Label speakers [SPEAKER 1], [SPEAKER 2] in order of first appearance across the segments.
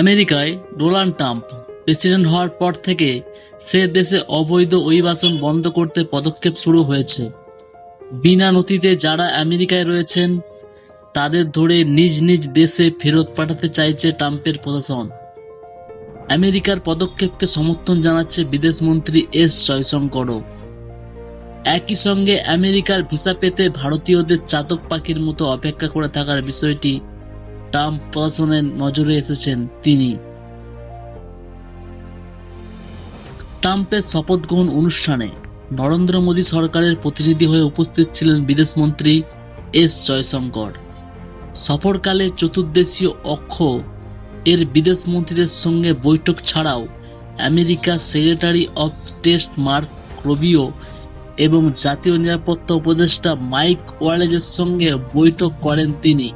[SPEAKER 1] আমেরিকায় Donald Trump president হওয়ার পর থেকে সে দেশে অবৈধ অভিবাসন বন্ধ করতে পদক্ষেপ শুরু হয়েছে। বিনা নথিতে যারা আমেরিকায় রয়েছেন, তাদের ধরে নিজ নিজ দেশে ফেরত পাঠাতে চাইছে ট্রাম্পের প্রশাসন। আমেরিকার পদক্ষেপকে সমর্থন জানাচ্ছে বিদেশমন্ত্রী এস জয়শঙ্করও। একই সঙ্গে আমেরিকার ভিসা পেতে ভারতীয়দের চাতক পাখির মতো অপেক্ষা করে থাকার বিষয়টি ট্রাম্প প্রশাসনের নজরে এসেছেন তিনি। ট্রাম্পের শপথ গ্রহণ অনুষ্ঠানে নরেন্দ্র মোদী সরকারের প্রতিনিধি হয়ে উপস্থিত ছিলেন বিদেশমন্ত্রী এস জয়শঙ্কর। সফরকালে চতুর্দেশীয় অক্ষ এর বিদেশমন্ত্রীদের সঙ্গে বৈঠক ছাড়াও America secretary of state Marco Rubio এবং জাতীয় নিরাপত্তা উপদেষ্টা মাইক ওয়ালেজের সঙ্গে বৈঠক করেন তিনি।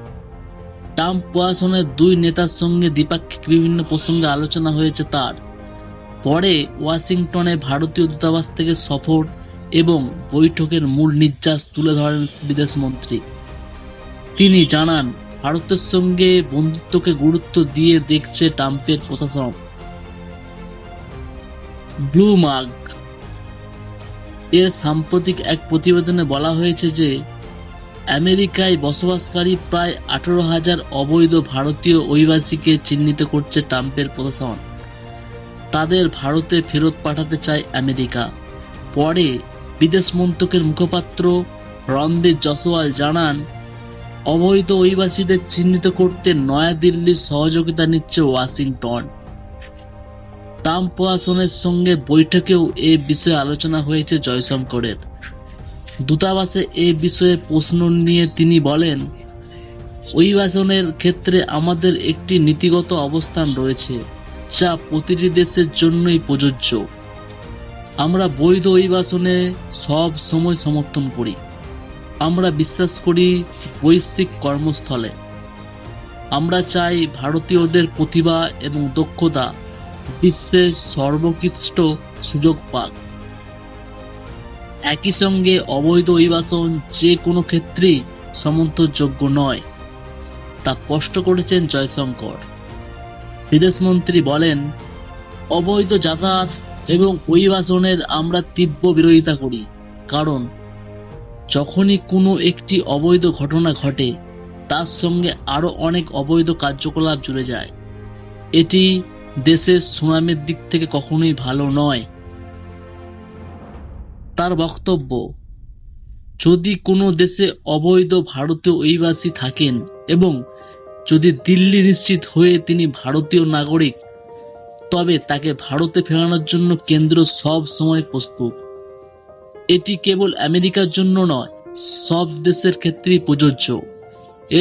[SPEAKER 1] ট্রাম্প প্রশাসনের দুই নেতার সঙ্গে দ্বিপাক্ষিক বিভিন্ন প্রসঙ্গে আলোচনা হয়েছে তার। পরে ওয়াশিংটনে ভারতীয় দূতাবাস থেকে সফর এবং বৈঠকের মূল নির্যাস তুলে ধরেন বিদেশমন্ত্রী তিনি জানান, ভারতের সঙ্গে বন্ধুত্বকে গুরুত্ব দিয়ে দেখছে ট্রাম্পের প্রশাসন। ব্লু মার্ক এর সাম্প্রতিক এক প্রতিবেদনে বলা হয়েছে যে আমেরিকায় বসবাসকারী প্রায় আঠারো হাজার অবৈধ ভারতীয় অভিবাসীকে চিহ্নিত করছে ট্রাম্পের প্রশাসন। তাদের ভারতে ফেরত পাঠাতে চায় আমেরিকা। পরে বিদেশ মন্ত্রকের মুখপাত্র রণদীপ জসওয়াল জানান, অবৈধ অভিবাসীদের চিহ্নিত করতে নয়াদিল্লির সহযোগিতা নিচ্ছে ওয়াশিংটন। ট্রাম্প প্রশাসনের সঙ্গে বৈঠকেও এ বিষয়ে আলোচনা হয়েছে জয়শঙ্করের। দূতাবাসে এ বিষয়ে প্রশ্ন নিয়ে তিনি বলেন অভিবাসনের ক্ষেত্রে আমাদের একটি নীতিগত অবস্থান রয়েছে, যা প্রতিটি দেশের জন্যই প্রযোজ্য। আমরা বৈধ অভিবাসনে সব সময় সমর্থন করি। আমরা বিশ্বাস করি বৈশ্বিক কর্মস্থলে। আমরা চাই ভারতীয়দের প্রতিভা এবং দক্ষতা বিশ্বের সর্বোৎকৃষ্ট সুযোগ পাক। একই সঙ্গে অবৈধ অভিবাসন যে কোনো ক্ষেত্রেই সমর্থনযোগ্য নয়, তা স্পষ্ট করেছেন জয়শঙ্কর। বিদেশমন্ত্রী বলেন, অবৈধ যাতায়াত এবং অভিবাসনের আমরা তীব্র বিরোধিতা করি, কারণ যখনই কোনো একটি অবৈধ ঘটনা ঘটে, তার সঙ্গে আরও অনেক অবৈধ কার্যকলাপ জুড়ে যায়। এটি দেশের সুনামের দিক থেকে কখনোই ভালো নয়। তার বক্তব্য, যদি কোনো দেশে অবৈধ ভারতীয় অভিবাসী থাকেন এবং যদি দিল্লি নিশ্চিত হয়ে তিনি ভারতীয় নাগরিক, তবে তাকে ভারতে ফেরানোর জন্য কেন্দ্র সব সময় প্রস্তুত। এটি কেবল আমেরিকার জন্য নয়, সব দেশের ক্ষেত্রেই প্রযোজ্য।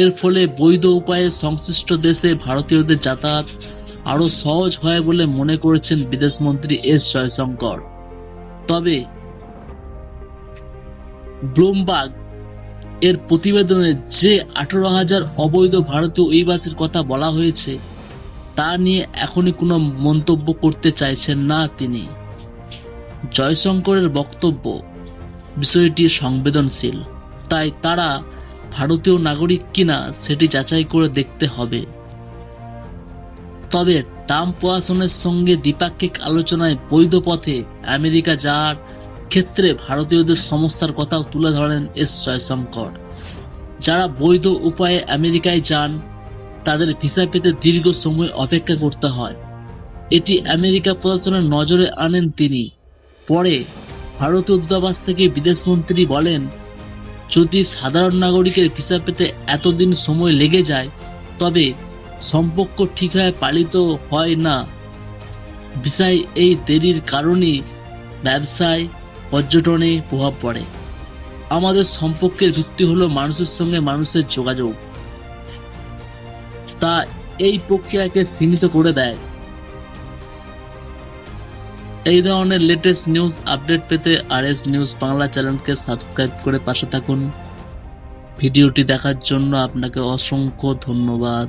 [SPEAKER 1] এর ফলে বৈধ উপায়ে সংশ্লিষ্ট দেশে ভারতীয়দের যাতায়াত আরও সহজ হয় বলে মনে করেছেন বিদেশমন্ত্রী এস জয়শঙ্কর। তবে ব্লুমবার্গ এর প্রতিবেদনে যে আঠারো হাজার অবৈধ ভারতীয় অভিবাসীর কথা বলা হয়েছে, তা নিয়ে এখনই কোনো মন্তব্য করতে চাইছেন না তিনি। জয়শঙ্করের বক্তব্য, বিষয়টি সংবেদনশীল। তাই তারা ভারতীয় নাগরিক কিনা সেটি যাচাই করে দেখতে হবে। তবে ট্রাম্প প্রশাসনের সঙ্গে দ্বিপাক্ষিক আলোচনায় বৈধ পথে আমেরিকা যাওয়ার ক্ষেত্রে ভারতীয়দের সমস্যার কথাও তুলে ধরেন এস জয়শঙ্কর। যারা বৈধ উপায়ে আমেরিকায় যান, তাদের ভিসা পেতে দীর্ঘ সময় অপেক্ষা করতে হয়। এটি আমেরিকা প্রশাসনের নজরে আনেন তিনি। পরে ভারতীয় দূতাবাস থেকে বিদেশমন্ত্রী বলেন, যদি সাধারণ নাগরিকের ভিসা পেতে এতদিন সময় লেগে যায়, তবে সম্পর্ক ঠিকভাবে পালিত হয় না। ভিসায় এই দেরির কারণে ব্যবসায় পর্যটনে প্রভাব পড়ে। আমাদের সম্পর্কের ভিত্তি হলো মানুষের সঙ্গে মানুষের যোগাযোগ। তা এই প্রক্রিয়াকে সীমিত করে দেয়। এই ধরনের লেটেস্ট নিউজ আপডেট পেতে আর এস নিউজ বাংলা চ্যানেলকে সাবস্ক্রাইব করে পাশে থাকুন। ভিডিওটি দেখার জন্য আপনাকে অসংখ্য ধন্যবাদ।